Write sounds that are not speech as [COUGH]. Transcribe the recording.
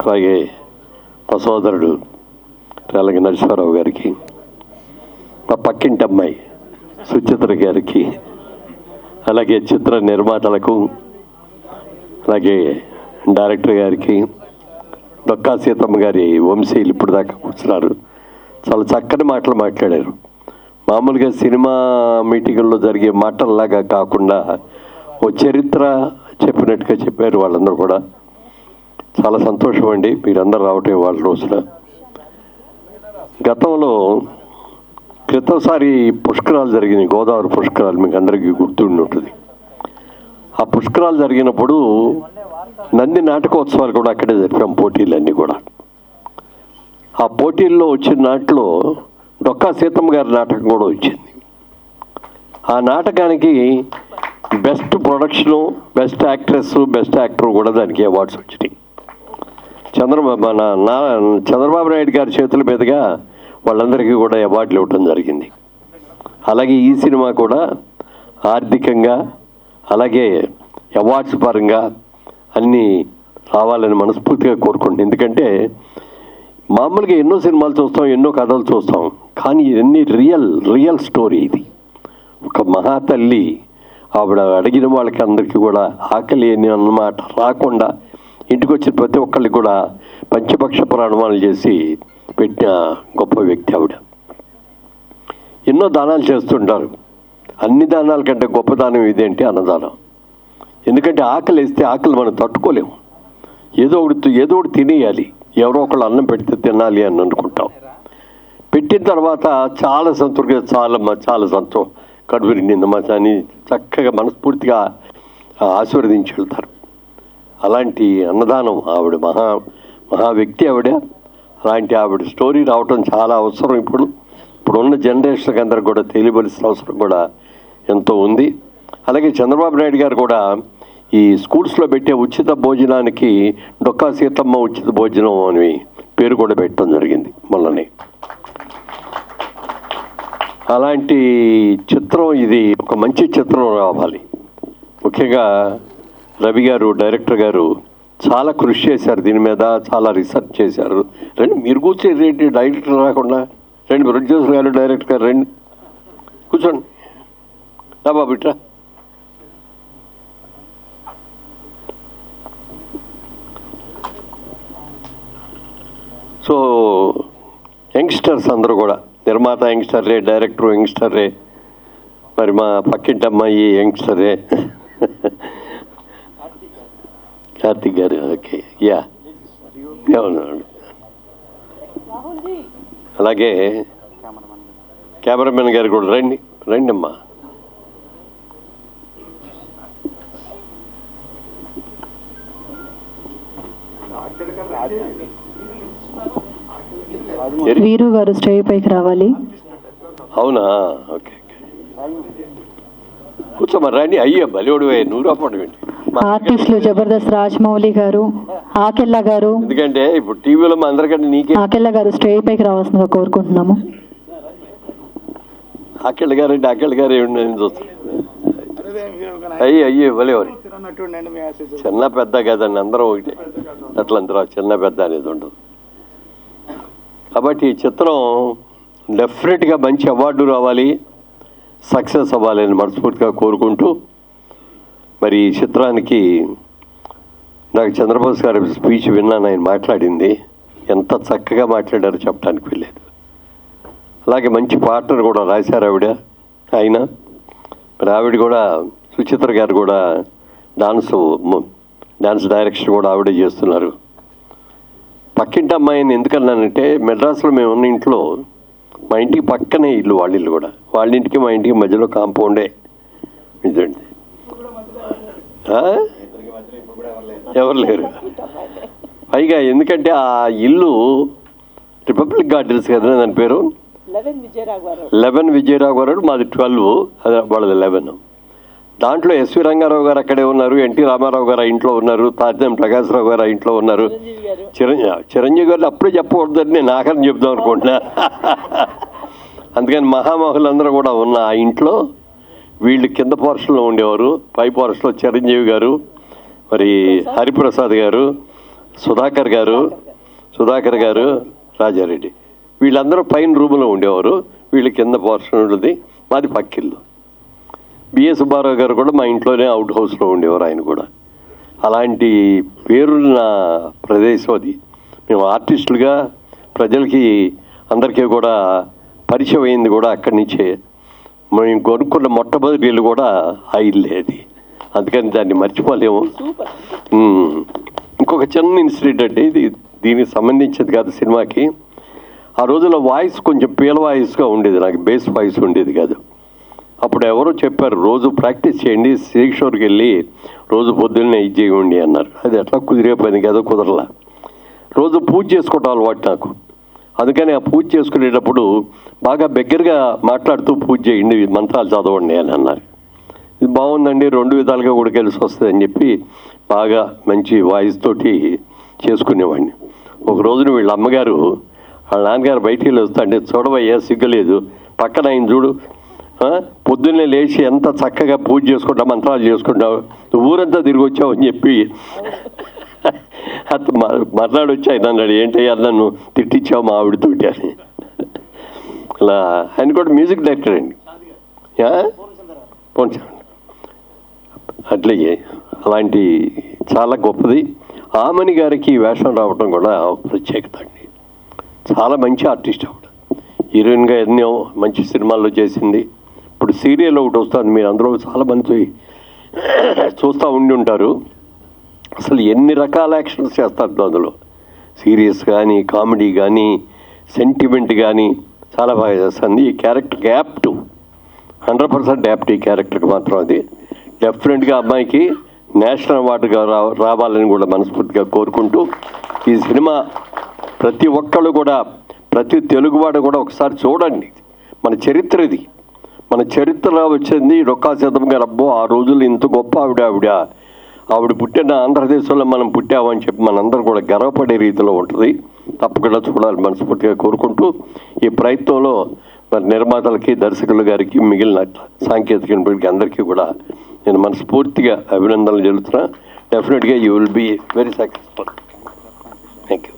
అలాగే మా సోదరుడు అలాగే నరసింహారావు గారికి మా పక్కింటి అమ్మాయి సుచిత్ర గారికి అలాగే చిత్ర నిర్మాతలకు అలాగే డైరెక్టర్ గారికి డొక్కా సీతమ్మ గారి వంశీయులు ఇప్పుడు దాకా కూర్చున్నారు. చాలా చక్కని మాటలు మాట్లాడారు. మామూలుగా సినిమా మీటింగుల్లో జరిగే మాటల్లాగా కాకుండా ఓ చరిత్ర చెప్పినట్టుగా చెప్పారు వాళ్ళందరూ కూడా. చాలా సంతోషం అండి మీరందరూ రావటం వాళ్ళ రోజున. గతంలో క్రితంసారి పుష్కరాలు జరిగినాయి గోదావరి పుష్కరాలు మీకు అందరికీ గుర్తుండి ఉంటుంది ఆ పుష్కరాలు జరిగినప్పుడు నంది నాటకోత్సవాలు కూడా అక్కడే జరిపాం పోటీలన్నీ కూడా. ఆ పోటీల్లో వచ్చిన నాటిలో డొక్కా సీతమ్మ గారి నాటకం కూడా వచ్చింది. ఆ నాటకానికి best production best actress best actor కూడా దానికి అవార్డ్స్ వచ్చినాయి. చంద్రబాబు నా చంద్రబాబు నాయుడు గారి చేతుల మీదుగా వాళ్ళందరికీ కూడా అవార్డులు ఇవ్వడం జరిగింది. అలాగే ఈ సినిమా కూడా ఆర్థికంగా అలాగే అవార్డ్స్ పరంగా అన్నీ రావాలని మనస్ఫూర్తిగా కోరుకుంటుంది ఎందుకంటే మామూలుగా ఎన్నో సినిమాలు చూస్తాం ఎన్నో కథలు చూస్తాం కానీ ఇవన్నీ రియల్ రియల్ స్టోరీ ఇది. ఒక మహాతల్లి ఆవిడ అడిగిన వాళ్ళకి అందరికీ కూడా ఆకలి అని అన్నమాట రాకుండా ఇంటికి వచ్చిన ప్రతి ఒక్కరికి కూడా పంచపక్ష ప్రాణమాలు చేసి పెట్టిన గొప్ప వ్యక్తి ఆవిడ. ఎన్నో దానాలు చేస్తుంటారు. అన్ని దానాల కంటే గొప్ప దానం ఇదేంటి? అన్నదానం. ఎందుకంటే ఆకలి వేస్తే ఆకలి మనం తట్టుకోలేము. ఏదో ఒకటి ఏదో ఒకటి తినేయాలి. ఎవరో ఒకళ్ళు అన్నం పెడితే తినాలి అని అనుకుంటాం. పెట్టిన తర్వాత చాలా సంతృప్తిగా చాలా చాలా సంతో కడుపు నిందమ్మా అని చక్కగా మనస్ఫూర్తిగా ఆశీర్వదించి వెళ్తారు. అలాంటి అన్నదానం ఆవిడ మహా మహా వ్యక్తి ఆవిడ. అలాంటి ఆవిడ స్టోరీ రావటం చాలా అవసరం ఇప్పుడు. ఇప్పుడున్న జనరేషన్కి అందరికి కూడా తెలియవలసిన అవసరం కూడా ఎంతో ఉంది. అలాగే చంద్రబాబు నాయుడు గారు కూడా ఈ స్కూల్స్లో పెట్టే ఉచిత భోజనానికి డొక్కా సీతమ్మ ఉచిత భోజనం అని పేరు కూడా పెట్టడం జరిగింది మొన్ననే. అలాంటి చిత్రం ఇది ఒక మంచి చిత్రం రావాలి. ముఖ్యంగా రవి గారు డైరెక్టర్ గారు చాలా కృషి చేశారు దీని మీద చాలా రీసెర్చ్ చేశారు. రండి మీరు కూర్చొని ఏంటి డైరెక్టర్ రాకుండా? రండి ప్రొడ్యూసర్ గారు డైరెక్టర్ గారు రండి. కూర్చోండి. రా బాబు ఇట్రా సో యంగ్స్టర్స్ అందరూ కూడా నిర్మాత యంగ్స్టర్రే డైరెక్టర్ యంగ్స్టర్రే మరి మా పక్కింటి అమ్మాయి యంగ్స్టరే కార్తిక్ గారు ఓకే యా అవును అలాగే. కెమెరామెన్ గారు కూడా రండి. రండి అమ్మా వీరు గారు స్టేజ్ పైకి రావాలి. అవునా? Okay okay. కూర్చోమ్మా రండి. అయ్యో బలివడు నువ్వు రాపడం ఏంటి మా- ఆర్టిస్టులు జబర్దస్త్ రాజమౌళి గారు ఆకెళ్ళ గారు. ఎందుకంటే ఇప్పుడు టీవీలో మా అందరికంటే నీకే ఆకెళ్ళ గారు స్టేజ్ పైకి రావాల్సిందిగా కోరుకుంటున్నాము. అక్కడి గారు అంటే అక్కడి గారు ఏమి చూస్తాను అయ్యి అయ్యి బలేవారు చిన్న పెద్ద కదండి అందరం ఒకటే. అట్లా అందరూ చిన్న పెద్ద అనేది ఉండదు. కాబట్టి ఈ చిత్రం డెఫినెట్గా మంచి అవార్డు రావాలి. సక్సెస్ అవ్వాలని మనస్ఫూర్తిగా కోరుకుంటూ మరి ఈ చిత్రానికి నాకు చంద్రబోస్ గారి స్పీచ్ విన్నాను ఆయన మాట్లాడింది. ఎంత చక్కగా మాట్లాడారో చెప్పడానికి వెళ్ళేది అలాగే మంచి పార్ట్నర్ కూడా రాశారు ఆవిడ. ఆయన మరి ఆవిడ కూడా సుచిత్ర గారు కూడా డాన్స్ డాన్స్ డైరెక్షన్ కూడా ఆవిడే చేస్తున్నారు. పక్కింటి అమ్మాయిని ఎందుకన్నానంటే మెడ్రాస్లో మేము ఉన్న ఇంట్లో మా ఇంటికి పక్కనే ఇల్లు వాళ్ళ ఇల్లు కూడా. వాళ్ళ ఇంటికి మా ఇంటికి మధ్యలో కాంపౌండే. ఇదండి ఎవరు లేరు. పైగా ఎందుకంటే ఆ ఇల్లు రిపబ్లిక్ గార్డెన్స్ కదా దాని పేరు? లెవెన్ విజయరాఘవరావు విజయరావు గారు మాది ట్వెల్వ్ అదే వాళ్ళది లెవెన్. దాంట్లో ఎస్వి రంగారావు గారు అక్కడే ఉన్నారు ఎన్టీ రామారావు గారు ఆ ఇంట్లో ఉన్నారు తాజం ప్రకాశ్రావు గారు ఆ ఇంట్లో ఉన్నారు. చిరంజీవి చిరంజీవి గారు అప్పుడే చెప్పకూడదని నేను ఆఖరిని చెప్దాం అనుకుంటున్నా. [LAUGHS] అందుకని మహామహులందరూ కూడా ఉన్న ఆ ఇంట్లో వీళ్ళు కింద పోర్షన్లో ఉండేవారు. పై పోర్షన్లో చిరంజీవి గారు మరి హరిప్రసాద్ గారు సుధాకర్ గారు సుధాకర్ గారు రాజారెడ్డి. వీళ్ళందరూ పైన రూమ్లో ఉండేవారు. వీళ్ళ కింద పోర్షన్ ఉంటుంది మాది పక్కిల్లు. బిఎస్ సుబ్బారావు గారు కూడా మా ఇంట్లోనే అవుట్ హౌస్లో ఉండేవారు ఆయన కూడా. అలాంటి పేరున్న ప్రదేశం అది. మేము ఆర్టిస్టులుగా ప్రజలకి అందరికీ కూడా పరిచయం అయింది కూడా అక్కడి నుంచే. మేము కొనుక్కున్న మొట్టమొదటి ఇల్లు కూడా ఆ ఇల్లే అది. అందుకని దాన్ని మర్చిపోలేము. ఇంకొక చిన్న ఇన్సిడెంట్ అంటే ఇది దీనికి సంబంధించింది కాదు సినిమాకి. ఆ రోజుల్లో వాయిస్ కొంచెం పీల వాయిస్గా ఉండేది నాకు బేస్ వాయిస్ ఉండేది కాదు. అప్పుడు ఎవరో చెప్పారు రోజు ప్రాక్టీస్ చేయండి శ్రీకిషోర్కి వెళ్ళి రోజు పొద్దున్నే ఇది చేయండి అన్నారు. అది ఎట్లా కుదిరే పని కదా కుదరలా. రోజు పూజ చేసుకోవటం అలవాటు నాకు. అందుకని ఆ పూజ చేసుకునేటప్పుడు బాగా దగ్గరగా మాట్లాడుతూ పూజ చేయండి మంత్రాలు చదవండి అని అన్నారు. ఇది బాగుందండి రెండు విధాలుగా కూడా కలిసి వస్తుంది అని చెప్పి బాగా మంచి వాయిస్ తోటి చేసుకునేవాడిని. ఒక రోజున వీళ్ళ అమ్మగారు వాళ్ళ నాన్నగారు బయటికి వెళ్ళి అంటే చూడవయ్యా సిగ్గలేదు. పక్కన ఆయన చూడు. పొద్దున్నే లేచి ఎంత చక్కగా పూజ చేసుకుంటా మంత్రాలు చేసుకుంటావు ఊరంతా తిరిగి వచ్చావు అని చెప్పి అతను మర్నాడు వచ్చి ఆయన అన్నాడు ఏంటయ్యా నన్ను తిట్టించావు మా ఆవిడతోటి అని. అలా ఆయన కూడా మ్యూజిక్ డైరెక్టర్ అండి. యా? పోనీ అట్లాగే అలాంటి చాలా గొప్పది. ఆమని గారికి వేషం రావడం కూడా ఒక ప్రత్యేకత అండి. చాలా మంచి ఆర్టిస్ట్ ఆవిడ. హీరోయిన్గా ఎన్నో మంచి సినిమాల్లో చేసింది. ఇప్పుడు సీరియల్ ఒకటి వస్తుంది మీరు అందరూ చాలా మంది చూస్తూ ఉండి ఉంటారు. అసలు ఎన్ని రకాల యాక్షన్స్ చేస్తారు అందులో? సీరియస్ కానీ కామెడీ కానీ సెంటిమెంట్ కానీ చాలా బాగా చేస్తుంది. ఈ character apt hundred percent apt ఈ క్యారెక్టర్కి మాత్రం అది. డెఫినెట్గా అమ్మాయికి నేషనల్ అవార్డుగా రా రావాలని కూడా మనస్ఫూర్తిగా కోరుకుంటూ ఈ సినిమా ప్రతి ఒక్కళ్ళు కూడా ప్రతి తెలుగువాడు కూడా ఒకసారి చూడండి. మన చరిత్ర ఇది. మన చరిత్రలో వచ్చింది రొక్కా శాతం గారు అబ్బో ఆ రోజులు ఇంత గొప్ప ఆవిడ ఆవిడ. ఆవిడ పుట్టిన ఆంధ్రదేశంలో మనం పుట్టామని చెప్పి మనందరం కూడా గర్వపడే రీతిలో ఉంటుంది. తప్పకుండా చూడాలి మనస్ఫూర్తిగా కోరుకుంటూ ఈ ప్రయత్నంలో మరి నిర్మాతలకి దర్శకులు గారికి మిగిలిన సాంకేతిక నిపుణులకి అందరికీ కూడా నేను మనస్ఫూర్తిగా అభినందనలు చెల్లుతున్నా. డెఫినెట్గా you will be very successful thank you